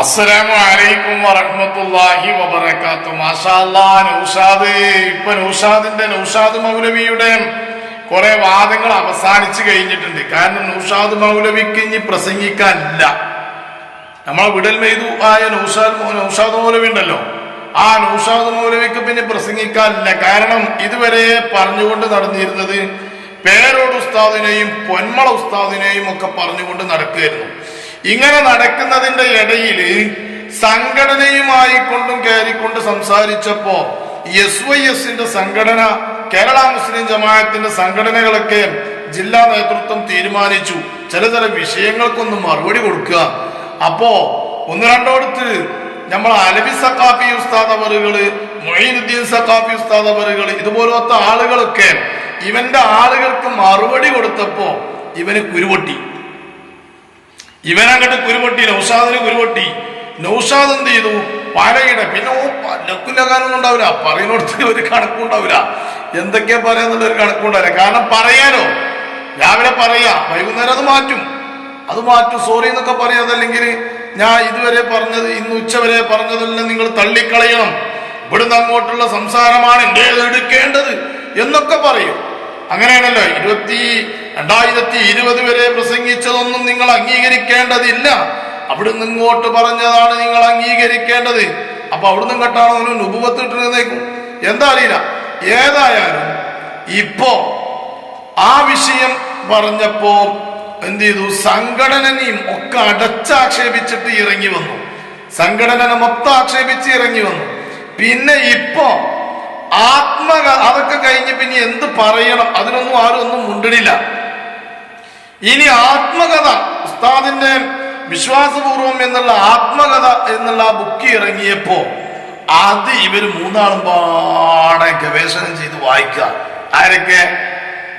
അസ്സലാമു അലൈക്കും വറഹ്മത്തുള്ളാഹി നൗഷാദിന്റെ നൗഷാദ് മൗലവിയുടെ കുറെ വാദങ്ങൾ അവസാനിച്ചു കഴിഞ്ഞിട്ടുണ്ട്. കാരണം നൗഷാദ് മൗലവിക്ക് ഇനി പ്രസംഗിക്കാനില്ല. നമ്മളെ വിടൽ മെയ്തു ആയ നൌഷാദ് നൗഷാദ് മൗലവി ഉണ്ടല്ലോ. ആ നൗഷാദ് മൗലവിക്ക് പിന്നെ പ്രസംഗിക്കാനില്ല. കാരണം ഇതുവരെ പറഞ്ഞുകൊണ്ട് നടന്നിരുന്നത് പേരോട് ഉസ്താദിനെയും പൊന്മള ഉസ്താദിനെയും ഒക്കെ പറഞ്ഞുകൊണ്ട് നടക്കുകയായിരുന്നു. ഇങ്ങനെ നടക്കുന്നതിന്റെ ഇടയിൽ സംഘടനയുമായി കൊണ്ടും കയറിക്കൊണ്ട് സംസാരിച്ചപ്പോ എസ് വൈ എസിന്റെ സംഘടന കേരള മുസ്ലിം ജമാഅത്തിന്റെ സംഘടനകളൊക്കെ ജില്ലാ നേതൃത്വം തീരുമാനിച്ചു. ചില ചില വിഷയങ്ങൾക്കൊന്നും മറുപടി കൊടുക്കുക. അപ്പോ ഒന്ന് രണ്ടോടത്ത് നമ്മൾ അലബി സക്കാഫി ഉസ്താദ് അവറുകൾ മൊയ്നുദ്ദീൻ സക്കാഫി ഉസ്താദ് അവറുകൾ ഇതുപോലത്തെ ആളുകളൊക്കെ ഇവന്റെ ആളുകൾക്ക് മറുപടി കൊടുത്തപ്പോ ഇവന് കുരുപൊട്ടി. ഇവനങ്ങട്ട് കുരുപൊട്ടി നൗഷാദിന് കുരുപൊട്ടി. നൗഷാദ് എന്ത് ചെയ്തു? പലയിടെ പിന്നെ ഓ ലക്കുലകാനൊന്നും ഉണ്ടാവില്ല. പറയുന്നിടത്ത് ഒരു കണക്കും ഉണ്ടാവില്ല. എന്തൊക്കെയാ പറയാന്നുള്ള ഒരു കണക്കും ഉണ്ടാവില്ല. കാരണം പറയാനോ രാവിലെ പറയാ വൈകുന്നേരം അത് മാറ്റും. അത് മാറ്റും. സോറി എന്നൊക്കെ പറയാതല്ലെങ്കിൽ ഞാൻ ഇതുവരെ പറഞ്ഞത് ഇന്ന് ഉച്ചവരെ പറഞ്ഞതെല്ലാം നിങ്ങൾ തള്ളിക്കളയണം. ഇവിടുന്ന് അങ്ങോട്ടുള്ള സംസാരമാണ് എന്റെ എടുക്കേണ്ടത് എന്നൊക്കെ പറയും. അങ്ങനെയാണല്ലോ. ഇരുപത്തി രണ്ടായിരത്തി ഇരുപത് വരെ പ്രസംഗിച്ചതൊന്നും നിങ്ങൾ അംഗീകരിക്കേണ്ടതില്ല. അവിടുന്ന് ഇങ്ങോട്ട് പറഞ്ഞതാണ് നിങ്ങൾ അംഗീകരിക്കേണ്ടത്. അപ്പൊ അവിടുന്ന് കേട്ടാണോ അവന് നുപത്തിട്ടിരുന്നേക്കും എന്താ അറിയില്ല. ഏതായാലും ഇപ്പോ ആ വിഷയം പറഞ്ഞപ്പോ എന്ത് ചെയ്തു? സംഘടനയും ഒക്കെ അടച്ചാക്ഷേപിച്ചിട്ട് ഇറങ്ങി വന്നു. സംഘടന മൊത്തം ആക്ഷേപിച്ച് ഇറങ്ങി വന്നു. പിന്നെ ഇപ്പോ ആത്മക അതൊക്കെ കഴിഞ്ഞ് പിന്നെ എന്ത് പറയണം? അതിനൊന്നും ആരും ഒന്നും മുണ്ടിടില്ല. ഇനി ആത്മകഥ ഉസ്താദിന്റെ വിശ്വാസപൂർവം എന്നുള്ള ആത്മകഥ എന്നുള്ള ബുക്ക് ഇറങ്ങിയപ്പോ അത് ഇവർ മൂന്നാളും പാടെ ഗവേഷണം ചെയ്ത് വായിക്കുക. ആരൊക്കെ?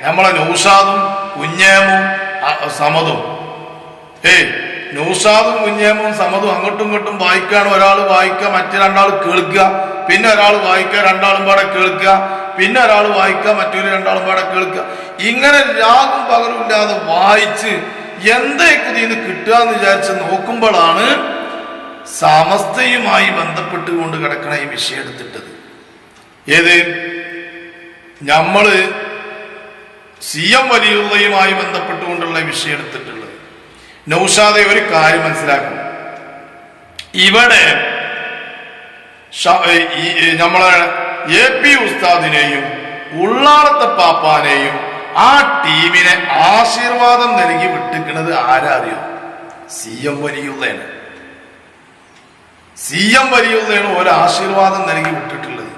നമ്മളെ നൗഷാദും കുഞ്ഞേമും സമതും ഏയ് നൗഷാദും കുഞ്ഞേമും സമതും അങ്ങോട്ടും ഇങ്ങോട്ടും വായിക്കാണ്. ഒരാൾ വായിക്കുക മറ്റേ രണ്ടാൾ കേൾക്കുക. പിന്നെ ഒരാൾ വായിക്കുക രണ്ടാളും പാടെ കേൾക്കുക. പിന്നെ ഒരാൾ വായിക്കാം മറ്റൊരു രണ്ടാളും പാടെ കേൾക്കുക ഇങ്ങനെ രാഗം പകലും ഇല്ലാതെ വായിച്ച് എന്തേക്കും ഇതിന് കിട്ടുക എന്ന് വിചാരിച്ച് നോക്കുമ്പോഴാണ് സമസ്തയുമായി ബന്ധപ്പെട്ടുകൊണ്ട് കിടക്കണ ഈ വിഷയം എടുത്തിട്ടത്. ഏത്? നമ്മൾ സി എം വലിയുള്ളയുമായി ബന്ധപ്പെട്ടുകൊണ്ടുള്ള വിഷയം എടുത്തിട്ടുള്ളത്. നൗഷാദെ ഒരു കാര്യം മനസ്സിലാക്കണം. ഇവിടെ നമ്മളെ എ പി ഉസ്താദിനെയും ഉള്ളാളത്തെ പാപ്പാനെയും ആ ടീമിനെ ആശീർവാദം നൽകി വിട്ടിക്കണത് ആരാറിയോ സി എം വലിയുള്ളയാണ് സി എം വലിയുള്ളയാണ് ഒരു ആശീർവാദം നൽകി വിട്ടിട്ടുള്ളത്.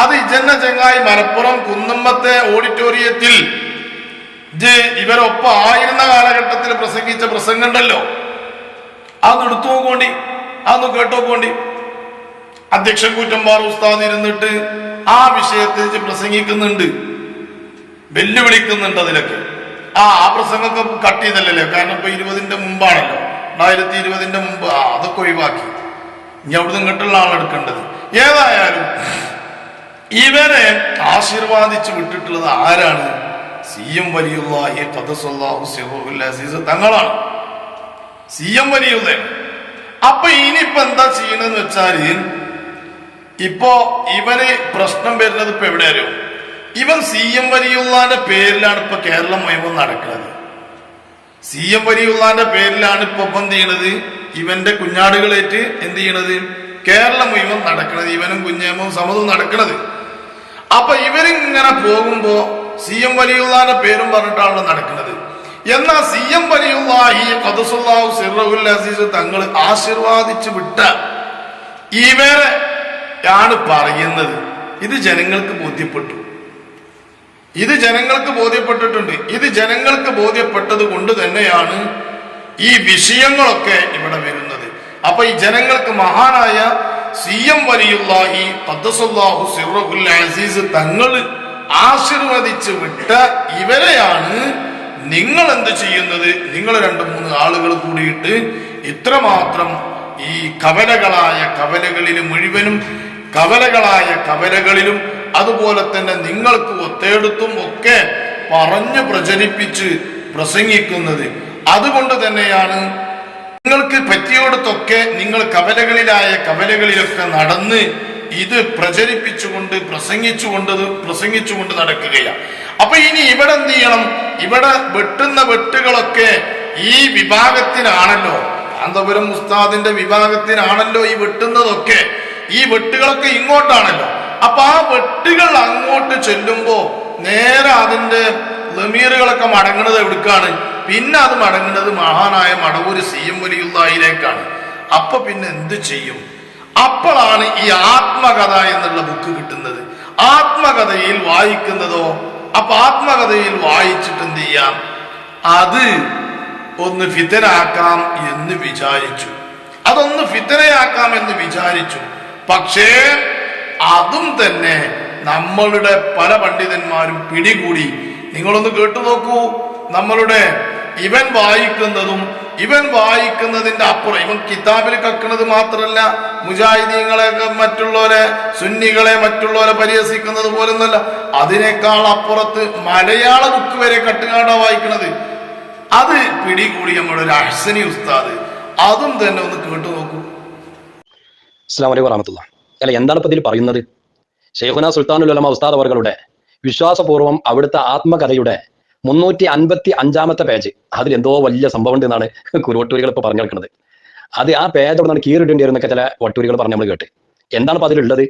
അത് ഇജന്ന ചെങ്ങായി മലപ്പുറം കുന്നമ്മത്തെ ഓഡിറ്റോറിയത്തിൽ ഇവരൊപ്പം ആയിരുന്ന കാലഘട്ടത്തിൽ പ്രസംഗിച്ച പ്രസംഗം ഉണ്ടല്ലോ. അതൊന്ന് എടുത്തു നോക്കോണ്ടി അതൊന്ന് കേട്ടോക്കോണ്ടി അധ്യക്ഷൻ കൂറ്റമ്പാർ ഉസ്താദ് ഇരുന്നിട്ട് ആ വിഷയത്തെ പ്രസംഗിക്കുന്നുണ്ട്. വെല്ലുവിളിക്കുന്നുണ്ട് അതിലൊക്കെ. ആ ആ പ്രസംഗമൊക്കെ കട്ട് ചെയ്തല്ലേ കാരണം ഇപ്പൊ ഇരുപതിന്റെ മുമ്പാണല്ലോ. രണ്ടായിരത്തി ഇരുപതിന്റെ മുമ്പ് അതൊക്കെ ഒഴിവാക്കി. ഇനി അവിടുന്ന് ഇങ്ങോട്ടുള്ള ആളെടുക്കേണ്ടത് ഏതായാലും ഇവരെ ആശീർവാദിച്ചു വിട്ടിട്ടുള്ളത് ആരാണ്? സി എം വലിയുള്ളാഹി അസീസ് തങ്ങളാണ്. സി എം വലിയുള്ള അപ്പൊ ഇനിയിപ്പോ എന്താ ചെയ്യണെന്ന് വെച്ചാൽ ഇപ്പോ ഇവന് പ്രശ്നം വരുന്നത് ഇപ്പൊ എവിടെ അറിയോ? ഇവൻ സി എം വലിയുള്ളാന്റെ പേരിലാണ് ഇപ്പൊ കേരളം മുഴുവൻ നടക്കുന്നത്. സി എം വലിയുള്ളാന്റെ പേരിലാണ് ഇപ്പൊ എന്ത് ചെയ്യണത്? ഇവന്റെ കുഞ്ഞാടുകളേറ്റ് എന്ത് ചെയ്യണത്? കേരളം മുഴുവൻ നടക്കുന്നത് ഇവനും കുഞ്ഞേമും സമതും നടക്കണത്. അപ്പൊ ഇവരിങ്ങനെ പോകുമ്പോ സി എം വലിയുള്ളാന്റെ പേരും പറഞ്ഞിട്ടാണല്ലോ നടക്കുന്നത് എന്നാ സി എം ഖദസുല്ലാഹു സിറഹുൽ അസീസ് തങ്ങൾ ആശീർവാദിച്ചു വിട്ട ഇവരെ ആണ് പറയുന്നത്. ഇത് ജനങ്ങൾക്ക് ബോധ്യപ്പെട്ടു. ഇത് ജനങ്ങൾക്ക് ബോധ്യപ്പെട്ടിട്ടുണ്ട്. ഇത് ജനങ്ങൾക്ക് ബോധ്യപ്പെട്ടത് കൊണ്ട് തന്നെയാണ് ഈ വിഷയങ്ങളൊക്കെ ഇവിടെ വരുന്നത്. അപ്പൊ ഈ ജനങ്ങൾക്ക് മഹാനായ സി എം വലിയുള്ളാഹി ഖദ്ദസുല്ലാഹു സിറഹുൽ അസീസ് തങ്ങൾ ആശീർവദിച്ച് വിട്ട ഇവരെയാണ് നിങ്ങൾ എന്ത് ചെയ്യുന്നത്? നിങ്ങൾ രണ്ട് മൂന്ന് ആളുകൾ കൂടിയിട്ട് ഇത്രമാത്രം ഈ കവലകളായ കവലകളിൽ മുഴുവനും കവലകളായ കവലകളിലും അതുപോലെ തന്നെ നിങ്ങൾക്ക് ഒത്തേടുത്തും ഒക്കെ പറഞ്ഞു പ്രചരിപ്പിച്ച് പ്രസംഗിക്കുന്നത്. അതുകൊണ്ട് തന്നെയാണ് നിങ്ങൾക്ക് പറ്റിയോടത്തൊക്കെ നിങ്ങൾ കവലകളിലായ കവലകളിലൊക്കെ നടന്ന് ഇത് പ്രചരിപ്പിച്ചുകൊണ്ട് പ്രസംഗിച്ചുകൊണ്ട് പ്രസംഗിച്ചുകൊണ്ട് നടക്കുകയാണ്. അപ്പൊ ഇനി ഇവിടെ എന്ത് ചെയ്യണം? ഇവിടെ വെട്ടുന്ന വെട്ടുകളൊക്കെ ഈ വിഭാഗത്തിനാണല്ലോ. കാന്തപുരം ഉസ്താദിന്റെ വിഭാഗത്തിനാണല്ലോ ഈ വെട്ടുന്നതൊക്കെ. ഈ വെട്ടുകളൊക്കെ ഇങ്ങോട്ടാണല്ലോ. അപ്പൊ ആ വെട്ടുകൾ അങ്ങോട്ട് ചെല്ലുമ്പോ നേരെ അതിന്റെ ലമീറുകളൊക്കെ മടങ്ങുന്നത് എവിടുക്കാണ്? പിന്നെ അത് മടങ്ങുന്നത് മഹാനായ മടവൂര് സി എം വലിയുള്ളയിലേക്കാണ്. അപ്പൊ പിന്നെ എന്ത് ചെയ്യും? അപ്പോഴാണ് ഈ ആത്മകഥ എന്നുള്ള ബുക്ക് കിട്ടുന്നത്. ആത്മകഥയിൽ വായിക്കുന്നതോ? അപ്പൊ ആത്മകഥയിൽ വായിച്ചിട്ട് എന്ത് ചെയ്യാം? അത് ഒന്ന് ഫിതനാക്കാം എന്ന് വിചാരിച്ചു. അതൊന്ന് ഫിതനയാക്കാം എന്ന് വിചാരിച്ചു. പക്ഷേ അതും തന്നെ നമ്മളുടെ പല പണ്ഡിതന്മാരും പിടികൂടി. നിങ്ങളൊന്ന് കേട്ടു നോക്കൂ. നമ്മളുടെ ഇവൻ വായിക്കുന്നതും ഇവൻ വായിക്കുന്നതിന്റെ അപ്പുറം ഇവൻ കിതാബിൽ കക്കുന്നത് മാത്രമല്ല മുജാഹിദീങ്ങളെ മറ്റുള്ളവരെ സുന്നികളെ മറ്റുള്ളവരെ പരിഹസിക്കുന്നത് പോലൊന്നല്ല. അതിനേക്കാൾ അപ്പുറത്ത് മലയാള ബുക്ക് വരെ കട്ടുകാണ്ടാ വായിക്കുന്നത്. അത് പിടികൂടി നമ്മുടെ ഒരു അഹ്സനി ഉസ്താദ്. അതും തന്നെ ഒന്ന് കേട്ടു നോക്കൂ. അസ്സാം വലൈക്കും വറഹമത്തല്ല അല്ല എന്താണ് ഇപ്പൊ ഇതിൽ പറയുന്നത്? ഷെയ്ഖുന സുൽത്താനുൽ ഉലമ ഉസ്താദ് അവർകളുടെ വിശ്വാസപൂർവം അവിടുത്തെ ആത്മകഥയുടെ മുന്നൂറ്റി അൻപത്തി അഞ്ചാമത്തെ പേജ് അതിലെന്തോ വലിയ സംഭവം ഉണ്ട് എന്നാണ് കുരുവട്ടൂരികൾ ഇപ്പോൾ പറഞ്ഞു കിടക്കുന്നത് അത് ആ പേജ് അവിടെ നിന്ന് കീറിടേണ്ടി വരുന്നൊക്കെ ചില വട്ടൂരികൾ പറഞ്ഞ് നമ്മൾ കേട്ട്. എന്താണ് ഇപ്പൊ അതിലുള്ളത്?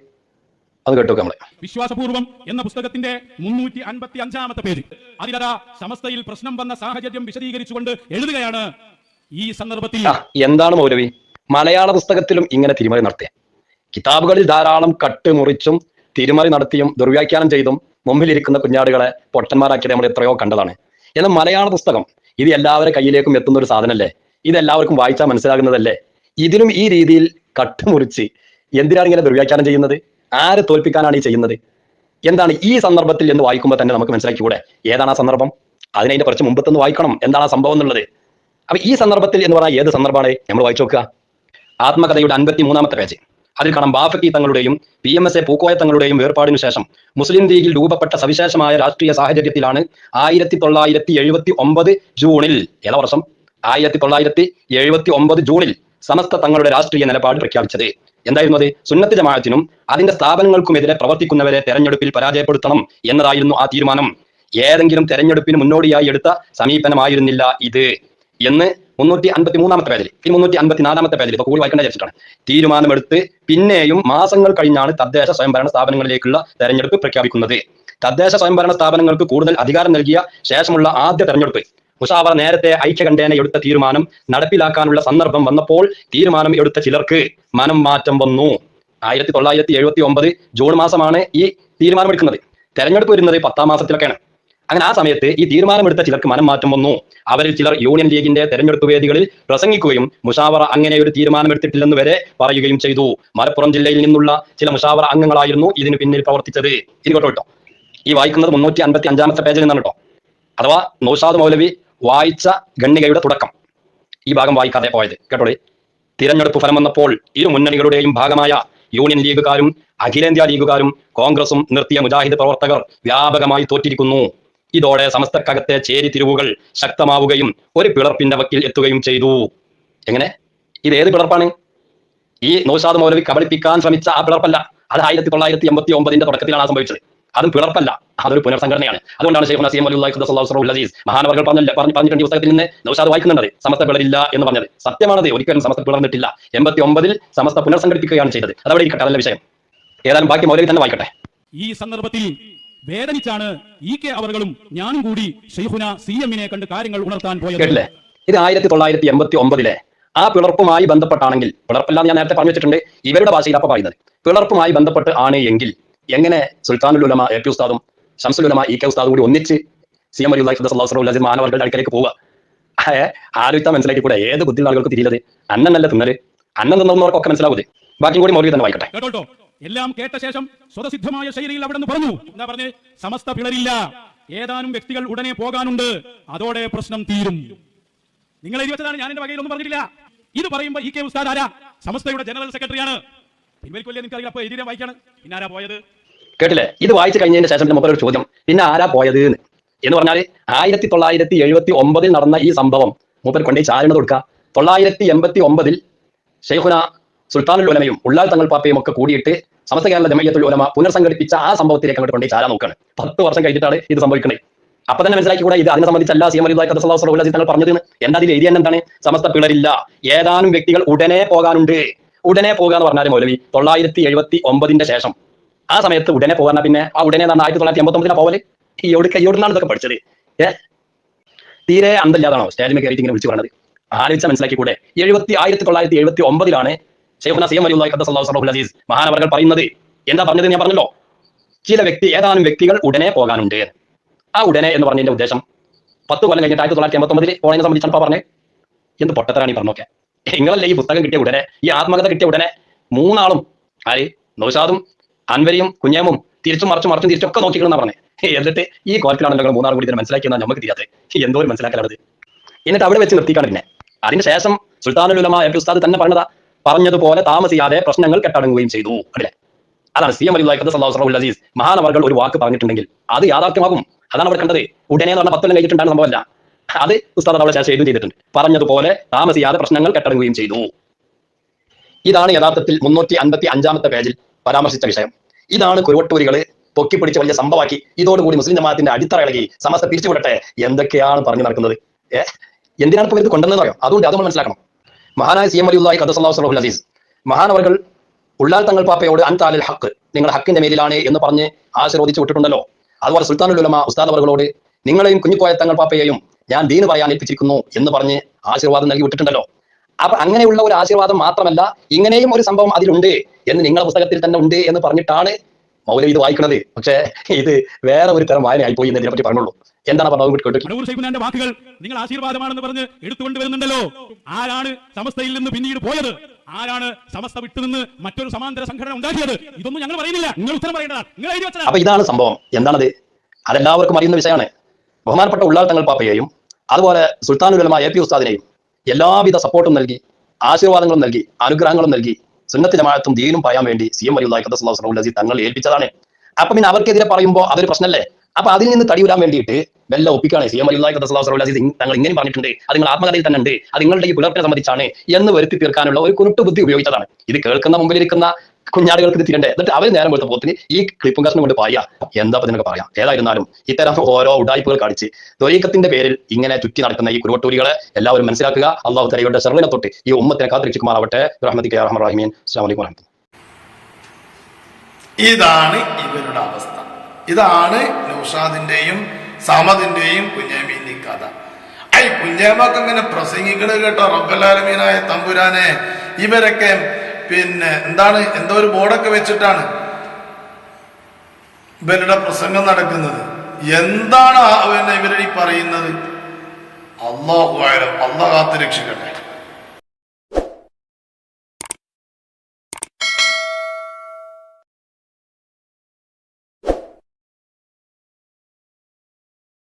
അത് കേട്ടോ നമ്മളെ. വിശ്വാസപൂർവം എന്ന പുസ്തകത്തിന്റെ മുന്നൂറ്റി അൻപത്തി അഞ്ചാമത്തെ പേജ്. അതിലതാ സമസ്തയിൽ പ്രശ്നം വന്ന സാഹചര്യം വിശദീകരിച്ചുകൊണ്ട് എഴുതുകയാണ് ഈ സന്ദർഭത്തിൽ. എന്താണ് മൗലവി? മലയാള പുസ്തകത്തിലും ഇങ്ങനെ തിരിമറി നടത്തിയ. കിതാബുകളിൽ ധാരാളം കട്ട് മുറിച്ചും തിരിമറി നടത്തിയും ദുർവ്യാഖ്യാനം ചെയ്തും മുമ്പിലിരിക്കുന്ന കുഞ്ഞാടുകളെ പൊട്ടന്മാരാക്കിയത് നമ്മൾ എത്രയോ കണ്ടതാണ്. എന്നാൽ മലയാള പുസ്തകം ഇത് എല്ലാവരുടെ കയ്യിലേക്കും എത്തുന്ന ഒരു സാധനമല്ലേ? ഇത് എല്ലാവർക്കും വായിച്ചാൽ മനസ്സിലാകുന്നതല്ലേ? ഇതിനും ഈ രീതിയിൽ കട്ട് മുറിച്ച് എന്തിനാണ് ഇങ്ങനെ ദുർവ്യാഖ്യാനം ചെയ്യുന്നത്? ആരെ തോൽപ്പിക്കാനാണ് ഈ ചെയ്യുന്നത്? എന്താണ് ഈ സന്ദർഭത്തിൽ എന്ന് വായിക്കുമ്പോൾ തന്നെ നമുക്ക് മനസ്സിലാക്കിക്കൂടെ? ഏതാണ് ആ സന്ദർഭം? അതിനതിന്റെ കുറച്ച് മുമ്പത്തൊന്ന് വായിക്കണം. എന്താണ് ആ സംഭവം എന്നുള്ളത്? അപ്പൊ ഈ സന്ദർഭത്തിൽ എന്ന് പറഞ്ഞാൽ ഏത് സന്ദർഭമാണ്? നമ്മൾ വായിച്ചു നോക്കുക. ആത്മകഥയുടെ അൻപത്തി മൂന്നാമത്തെ പേജ്. അതിൽ കാണാം Bafaqi തങ്ങളുടെയും P M S A Pookoya തങ്ങളുടെയും വേർപാടിനു ശേഷം മുസ്ലിം ലീഗിൽ രൂപപ്പെട്ട സവിശേഷമായ രാഷ്ട്രീയ സാഹചര്യത്തിലാണ് ആയിരത്തി തൊള്ളായിരത്തി എഴുപത്തി ഒമ്പത് ജൂണിൽ ഏതാ വർഷം? ആയിരത്തി തൊള്ളായിരത്തി എഴുപത്തി ഒമ്പത് ജൂണിൽ സമസ്ത തങ്ങളുടെ രാഷ്ട്രീയ നിലപാട് പ്രഖ്യാപിച്ചത്. എന്തായിരുന്നു അത്? സുന്നത്ത് ജമാഅത്തിനും അതിന്റെ സ്ഥാപനങ്ങൾക്കുമെതിരെ പ്രവർത്തിക്കുന്നവരെ തെരഞ്ഞെടുപ്പിൽ പരാജയപ്പെടുത്തണം എന്നതായിരുന്നു ആ തീരുമാനം. ഏതെങ്കിലും തെരഞ്ഞെടുപ്പിന് മുന്നോടിയായി എടുത്ത സമീപനമായിരുന്നില്ല ഇത് എന്ന് മുന്നൂറ്റി അൻപത്തി മൂന്നാമത്തെ പേജിൽ ഈ മുന്നൂറ്റി അൻപത്തി നാലാമത്തെ പേജിൽ ഇപ്പൊ കൂടുതൽ വായിക്കേണ്ട വിചാരിച്ചിട്ടാണ് തീരുമാനമെടുത്ത് പിന്നെയും മാസങ്ങൾ കഴിഞ്ഞാണ് തദ്ദേശ സ്വയംഭരണ സ്ഥാപനങ്ങളിലേക്കുള്ള തെരഞ്ഞെടുപ്പ് പ്രഖ്യാപിക്കുന്നത്. തദ്ദേശ സ്വയംഭരണ സ്ഥാപനങ്ങൾക്ക് കൂടുതൽ അധികാരം നൽകിയ ശേഷമുള്ള ആദ്യ തെരഞ്ഞെടുപ്പ്. മുഷാവർ നേരത്തെ ഐക്യകണ്ഠേന എടുത്ത തീരുമാനം നടപ്പിലാക്കാനുള്ള സന്ദർഭം വന്നപ്പോൾ തീരുമാനം എടുത്ത ചിലർക്ക് മനം മാറ്റം വന്നു. ആയിരത്തി തൊള്ളായിരത്തി എഴുപത്തി ഒമ്പത് ജൂൺ മാസമാണ് ഈ തീരുമാനമെടുക്കുന്നത്. തെരഞ്ഞെടുപ്പ് വരുന്നത് പത്താം മാസത്തിലൊക്കെയാണ്. അങ്ങനെ ആ സമയത്ത് ഈ തീരുമാനമെടുത്ത ചിലർക്ക് മനം മാറ്റം വന്നു. അവരിൽ ചിലർ യൂണിയൻ ലീഗിന്റെ തെരഞ്ഞെടുപ്പ് വേദികളിൽ പ്രസംഗിക്കുകയും മുഷാവറ അങ്ങനെ ഒരു തീരുമാനമെടുത്തിട്ടില്ലെന്ന് വരെ പറയുകയും ചെയ്തു. മലപ്പുറം ജില്ലയിൽ നിന്നുള്ള ചില മുഷാവറ അംഗങ്ങളായിരുന്നു ഇതിന് പിന്നിൽ പ്രവർത്തിച്ചത്. ഇത് കേട്ടോ. ഈ വായിക്കുന്നത് മുന്നൂറ്റി അൻപത്തി അഞ്ചാമത്തെ പേജിൽ നിന്നാണ് കേട്ടോ. അഥവാ നൗഷാദ് മൗലവി വായിച്ച ഗണ്ണികയുടെ തുടക്കം. ഈ ഭാഗം വായിക്കാതെ പോയത്. കേട്ടോളി. തിരഞ്ഞെടുപ്പ് ഫലം വന്നപ്പോൾ ഇരു മുന്നണികളുടെയും ഭാഗമായ യൂണിയൻ ലീഗുകാരും അഖിലേന്ത്യാ ലീഗുകാരും കോൺഗ്രസും നിർത്തിയ മുജാഹിദ് പ്രവർത്തകർ വ്യാപകമായി തോറ്റിരിക്കുന്നു. ഇതോടെ സമസ്തക്കകത്തെ ചേരിതിരിവുകൾ ശക്തമാവുകയും ഒരു പിളർപ്പിന്റെ വക്കിൽ എത്തുകയും ചെയ്തു. എങ്ങനെ? ഇത് ഏത് പിളർപ്പാണ്? ഈ നൗഷാദ് മൗലവി കബളിപ്പിക്കാൻ ശ്രമിച്ച ആ പിളർപ്പല്ല. അത് ആയിരത്തി തൊള്ളായിരത്തി എൺപത്തി ഒമ്പതിന്റെ തുടക്കത്തിലാണ് സംഭവിച്ചത്. അതും പിളർപ്പല്ല. അതൊരു പുനർസംഘടനയാണ്. അതുകൊണ്ടാണ് ഷെയ്ഖ് നസീം അലി അസീസ് മഹാനവർകൾ പറഞ്ഞ പറഞ്ഞു പറഞ്ഞിട്ടുണ്ട് പുസ്തകത്തിൽ നിന്ന് നൗഷാദ് വായിക്കുന്നുണ്ട് സമസ്ത പിളരില്ല എന്ന് പറഞ്ഞത്. സത്യമാണത്. ഒരിക്കലും സമസ്ത പിളർന്നിട്ടില്ല. എൺപത്തി ഒമ്പതിൽ സമസ്ത പുനർസംഘടിപ്പിക്കുകയാണ് ചെയ്തത്. അതവിടെ ഇരിക്കട്ടെ അതല്ല വിഷയം. ഏതായാലും ബാക്കി മൗലവി തന്നെ വായിക്കട്ടെ. ഈ സന്ദർഭത്തിൽ വേദനിച്ചാണ് ഇ കെ അവറുകളും ഞാനും കൂടി ഷെയ്ഖുന സി എമ്മിനെ കണ്ട് കാര്യങ്ങൾ ഉണർത്താൻ പോയത്. കേട്ടില്ലേ? ഇത് ആയിരത്തി തൊള്ളായിരത്തി എൺപത്തി ഒമ്പതിലെ ആ പിളർപ്പുമായി ബന്ധപ്പെട്ടാണെങ്കിൽ പിളർപ്പെല്ലാം ഞാൻ നേരത്തെ പറഞ്ഞു വെച്ചിട്ടുണ്ട് ഇവരുടെ ഭാഷയിൽ അപ്പൊ പറയുന്നത്. പിളർപ്പുമായി ബന്ധപ്പെട്ട് ആണ് എങ്കിൽ എങ്ങനെ സുൽത്താനുൽ ഉലമ എ പി ഉസ്താദും ഷംസുൽ ഉലമ ഇ കെ ഉസ്താദും കൂടി ഒന്നിച്ച് സി എം അലി അലൈഹി മാനവർഗളുടെ അടുക്കലേക്ക് പോവുക. ആലോചിത്ത മനസ്സിലാക്കി കൂടെ ഏത് ബുദ്ധിയുള്ള ആളുകൾക്ക് തിരിയത് അന്നം നല്ല തിന്നൽ അന്നം തിന്നവർക്കൊക്കെ മനസ്സിലാവൂത്. ബാക്കി കൂടി മൗലിക തന്നെ വായിക്കട്ടെ. എല്ലാം കേട്ട ശേഷം സ്വതസിദ്ധമായ ശൈലിയിൽ അവിടെ നിന്ന് പറഞ്ഞു. എന്താ പറഞ്ഞ്? സമസ്ത പിളരില്ല. ഏതാനും വ്യക്തികൾ ഉടനെ പോകാനുണ്ട്. അതോടെ പ്രശ്നം തീരും. നിങ്ങൾ എഴുതി വെച്ചതാണ് ഞാൻ എന്റെ വകയിൽ ഒന്നും പറഞ്ഞിട്ടില്ല. ഇത് പറയുമ്പോ ഇ കെ ഉസ്താദ് ആരാ? സമസ്തയുടെ ജനറൽ സെക്രട്ടറിയാണ്. പിൻവലിക്കൊല്ലേ നിങ്ങൾക്ക് അപ്പൊ എതിരെ വായിക്കാണ്. പിന്നെ പോയത്? കേട്ടില്ലേ? ഇത് വായിച്ചു കഴിഞ്ഞതിന് ശേഷം ഒരു ചോദ്യം. പിന്നെ ആരാ പോയത് എന്ന്. പറഞ്ഞാൽ ആയിരത്തി തൊള്ളായിരത്തി എഴുപത്തി ഒമ്പതിൽ നടന്ന ഈ സംഭവം. മൂപ്പർ കൊണ്ടേ ചാരണ കൊടുക്ക. തൊള്ളായിരത്തി എൺപത്തി ഒമ്പതിൽ ഷെയ്ഖുന സുൽത്താനുൽ ഉലമയും ഉള്ളാൽ തങ്ങൾ പാപ്പയും ഒക്കെ കൂടിയിട്ട് സമസ്ത കേരള ജമയ്യത്തുൽ ഉലമ പുനർസംഘടിപ്പിച്ച ആ സംഭവത്തിലേക്ക് അങ്ങോട്ട് കൊണ്ടേ ചാരാൻ നോക്കുകയാണ് പത്ത് വർഷം കഴിഞ്ഞിട്ടാണ് ഇത് സംഭവിക്കുന്നത് അപ്പൊ തന്നെ മനസ്സിലാക്കി കൂടെ ഇത് അതിനെ സംബന്ധിച്ച് അല്ല സംബന്ധിച്ചല്ല കഥ എം സലഹുലി തങ്ങൾ പറഞ്ഞത് എന്താ അതിൽ എഴുതിയ എന്താണ്? സമസ്ത പിളരില്ല ഏതാനും വ്യക്തികൾ ഉടനെ പോകാനുണ്ട്. ഉടനെ പോകാന്ന് എന്ന് പറഞ്ഞാൽ മൗലവി തൊള്ളായിരത്തി എഴുപത്തി ഒമ്പതിന്റെ ശേഷം. ആ സമയത്ത് ഉടനെ പോകാൻ പിന്നെ ആ ഉടനെ നടന്ന ആയിരത്തി തൊള്ളായിരത്തി എൺപത്തി ഒമ്പതിനാ പോവൽ? ഈ എവിടെ എവിടുന്നാണ് ഇതൊക്കെ പഠിച്ചത്? ഏ? തീരെ അന്തല്ലാതാണോ? സ്റ്റേജിൽ കയറിയിട്ട് ഇങ്ങനെ വിളിച്ചു പറഞ്ഞത്. ആലോചിച്ച മനസ്സിലാക്കി കൂടെ എഴുപത്തി ആയിരത്തി തൊള്ളായിരത്തി എഴുപത്തി ഒമ്പതിലാണ് ഷെയ്ഖുന മഹാനവർകൾ പറയുന്നത് എന്താ പറഞ്ഞത് ഞാൻ പറഞ്ഞല്ലോ? ചില വ്യക്തി ഏതാനും വ്യക്തികൾ ഉടനെ പോകാനുണ്ട്. ആ ഉടനെ എന്ന് പറഞ്ഞതിന്റെ ഉദ്ദേശം പത്ത് കൊല്ലം കഴിഞ്ഞിട്ട് ആയിരത്തി തൊള്ളായിരത്തി എൺപത്തി ഒമ്പതിൽ പോയതിനെ സംബന്ധിച്ചാണ് പറഞ്ഞേ. എന്ത് പൊട്ടത്തരാണ് ഈ പറഞ്ഞൊക്കെ നിങ്ങളല്ലേ ഈ പുസ്തകം കിട്ടിയ ഉടനെ ഈ ആത്മകഥ കിട്ടിയ ഉടനെ മൂന്നാളും ആര്? നൗഷാദും അൻവരിയും കുഞ്ഞേമും തിരിച്ചും മറിച്ചും മറിച്ചും തിരിച്ചൊക്കെ നോക്കിക്കണമെന്നാ പറഞ്ഞേ. എന്നിട്ട് ഈ കോലത്തിലാണ് നിങ്ങൾ മൂന്നാൾ കൂടി ഇതിനെ മനസ്സിലാക്കിയെന്നാ നമുക്ക് തിരിയാതെ എന്തോ ഒരു മനസ്സിലാക്കലത് എന്നിട്ട് അവിടെ വെച്ച് നിർത്തിക്കാണ് പിന്നെ. അതിന് ശേഷം എം പി ഉസ്താദ് തന്നെ പറഞ്ഞതാ പറഞ്ഞതുപോലെ താമസിയാതെ പ്രശ്നങ്ങൾ കെട്ടടങ്ങുകയും ചെയ്തു. അല്ലേ? അതാണ് സി എം അലി അസീസ്. മഹാനവർകൾ ഒരു വാക്ക് പറഞ്ഞിട്ടുണ്ടെങ്കിൽ അത് യാഥാർത്ഥ്യമാകും. അതാണ് അവിടെ കണ്ടത്. ഉടനെ എന്ന് പറഞ്ഞ പത്തൊല്ലം കഴിഞ്ഞിട്ടുണ്ടായ സംഭവമല്ല. അത് ഉസ്താദ് അവിടെ ശേഷം എഴുതി ചെയ്തിട്ടുണ്ട്. പറഞ്ഞതുപോലെ താമസിയാതെ പ്രശ്നങ്ങൾ കെട്ടടങ്ങുകയും ചെയ്തു. ഇതാണ് യഥാർത്ഥത്തിൽ മുന്നൂറ്റി അൻപത്തി അഞ്ചാമത്തെ പേജിൽ പരാമർശിച്ച വിഷയം. ഇതാണ് കുരുവട്ടൂരികൾ പൊക്കിപ്പിടിച്ച് വലിയ സംഭവമാക്കി ഇതോടുകൂടി മുസ്ലിം ജമാഅത്തിന്റെ അടിത്തറ ഇളകി സമസ്ത പിരിച്ചുവിടട്ടെ. എന്തൊക്കെയാണ് പറഞ്ഞു നടക്കുന്നത്? ഏഹ് എന്തിനാണ് ഇപ്പോൾ ഇത് കൊണ്ടുവന്നത് അറിയോ അതുകൊണ്ട് അത് നമ്മൾ മനസ്സിലാക്കണം. മഹാനായ സി എം അലിയുള്ളാഹി ഖദസ്ലാഹു അസീസ് മഹാനവർകൾ ഉള്ളാൽ തങ്ങൾ പാപ്പയോട് അൻതാലിൽ ഹക്ക് നിങ്ങൾ ഹക്കിന്റെ മേലിലാണ് എന്ന് പറഞ്ഞ് ആശീർവദിച്ചു വിട്ടിട്ടുണ്ടല്ലോ. അതുപോലെ സുൽത്താനുൽ ഉലമ ഉസ്താദ് അവർകളോട് നിങ്ങളെയും കുഞ്ഞിക്കോയ തങ്ങൾ പാപ്പയെയും ഞാൻ ദീന് പറയാൻ ഏൽപ്പിച്ചിരിക്കുന്നു എന്ന് പറഞ്ഞ് ആശീർവാദം നൽകി വിട്ടിട്ടുണ്ടല്ലോ. അപ്പൊ അങ്ങനെയുള്ള ഒരു ആശീർവാദം മാത്രമല്ല ഇങ്ങനെയും ഒരു സംഭവം അതിലുണ്ട് എന്ന് നിങ്ങളുടെ പുസ്തകത്തിൽ തന്നെ ഉണ്ട് എന്ന് പറഞ്ഞിട്ടാണ് മൗലവി ഇത് വായിക്കുന്നത്. പക്ഷേ ഇത് വേറെ ഒരു തരം വായന പോയി എന്ന് ഇതിനെപ്പറ്റി പറഞ്ഞുള്ളൂ. എന്താണ് പറഞ്ഞത്? വാക്കുകൾ നിങ്ങൾ ആശീർവാദമാണെന്ന് പറഞ്ഞ് എടുത്തുകൊണ്ട് വരുന്നുണ്ടല്ലോ. ആരാണ് സമസ്തയിൽ നിന്ന് പിന്നീട് പോയത്? ആരാണ് സമസ്ത വിട്ടുനിന്ന് മറ്റൊരു സമാന്തര സംഘടന ഉണ്ടാക്കിയത്? ഇതൊന്നും ഞങ്ങൾ പറയുന്നില്ല. നിങ്ങൾ ഉത്തരം പറയേണ്ടതാണ്. നിങ്ങൾ അപ്പൊ ഇതാണ് സംഭവം. എന്താണത്? അതെല്ലാവർക്കും അറിയുന്ന വിഷയമാണ്. ബഹുമാനപ്പെട്ട ഉള്ളാൾ തങ്ങൾ പാപ്പയെയും അതുപോലെ സുൽത്താനുലമ എ പി ഉസ്താദിനെയും എല്ലാവിധ സപ്പോർട്ടും നൽകി ആശീർവാദങ്ങളും നൽകി അനുഗ്രഹങ്ങളും നൽകി സുന്നത്ത് ജമാഅത്തും ദീനും പറയാൻ വേണ്ടി സി എം അലി തങ്ങൾ ഏൽപ്പിച്ചതാണ്. അപ്പൊ പിന്നെ അവർക്കെതിരെ പറയുമ്പോൾ അതൊരു പ്രശ്നമല്ലേ? അപ്പൊ അതിൽ നിന്ന് തടിയൂരാൻ വേണ്ടിയിട്ട് വെല്ല ഒപ്പിക്കാണ് സി എം അലി തങ്ങൾ ഇങ്ങനെ പറഞ്ഞിട്ടുണ്ട്. അത് ആത്മകഥയിൽ തന്നെ ഉണ്ട്. അത് നിങ്ങളുടെ ഈ പുലർപ്പിനെ സംബന്ധിച്ചാണ് എന്ന് വരുത്തി തീർക്കാനുള്ള ഒരു കുരുട്ട് ബുദ്ധി ഉപയോഗിച്ചതാണ്. ഇത് കേൾക്കുന്ന മുമ്പിലിരിക്കുന്ന കുഞ്ഞാടുകൾക്ക് ഇത് തിരണ്ടേ എന്നിട്ട് അവർ നേരം കൊടുത്ത പോത്തിന് ഈ ക്ലിപ്പും കഷ്ണം കൊണ്ട് പറയാ എന്താ ഇപ്പൊ നിനക്ക് പറയാം? ഏതായിരുന്നാലും ഇത്തരം ഓരോ ഉടായ്പകൾ കാണിച്ച് ദ്വൈക്കത്തിന്റെ പേരിൽ ഇങ്ങനെ ചുറ്റി നടക്കുന്ന ഈ കുരുവട്ടൂരികളെ എല്ലാവരും മനസ്സിലാക്കുക. അള്ളാഹു തലയുടെ ശർവിനെ തൊട്ട് ഈ ഉമ്മത്തിനെ കാത്തിരിക്കുമാറാവട്ടെ റഹ്മദ് കെ റഹ്മൻ റഹീമീൻ. അസ്ലാം വലൈക്കും ഇതാണ് ഇവരുടെ അവസ്ഥ. ഇതാണ് നൗഷാദിന്റെയും സമദിന്റെയും കുഞ്ഞാമീന്റെയും കഥ. ഐ കുഞ്ഞാമൊക്കെ ഇങ്ങനെ പ്രസംഗിക്കണത് കേട്ടോ റബ്ബലാലമീനായ തമ്പുരാനെ. ഇവരൊക്കെ പിന്നെ എന്താണ് എന്തോ ഒരു ബോർഡൊക്കെ വെച്ചിട്ടാണ് ഇവരുടെ പ്രസംഗം നടക്കുന്നത്. എന്താണ് അവനെ ഇവരുടെ പറയുന്നത്? അള്ളാഹു ആയാലും അള്ളാഹ് കാത്തു രക്ഷിക്കട്ടെ.